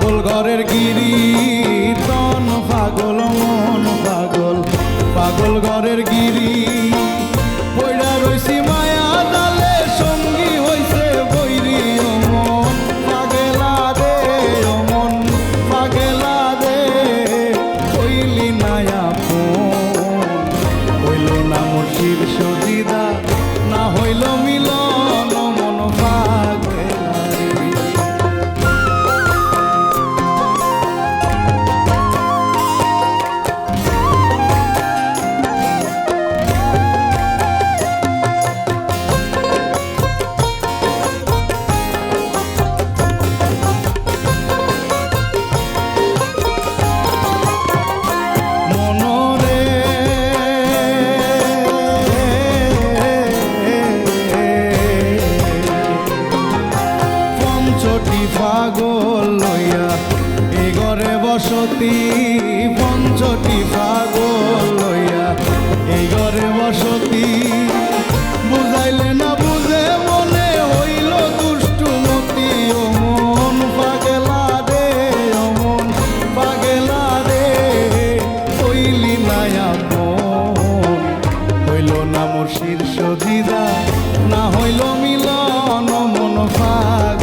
পাগল ঘরের গিরি। পঞ্চটি পাগল লইয়া, এ ঘরে বসতি পঞ্চটি পাগল লইয়া এই ঘরে বসতি। বুঝাইলে না বুঝে মনে হইল দুষ্টুমতি অমন পাগেলা রে, অমন পাগেলা রে। হইলি না আপন, হইল না মোর শীর্ষ দিদা না হইল মিলন মন পাগ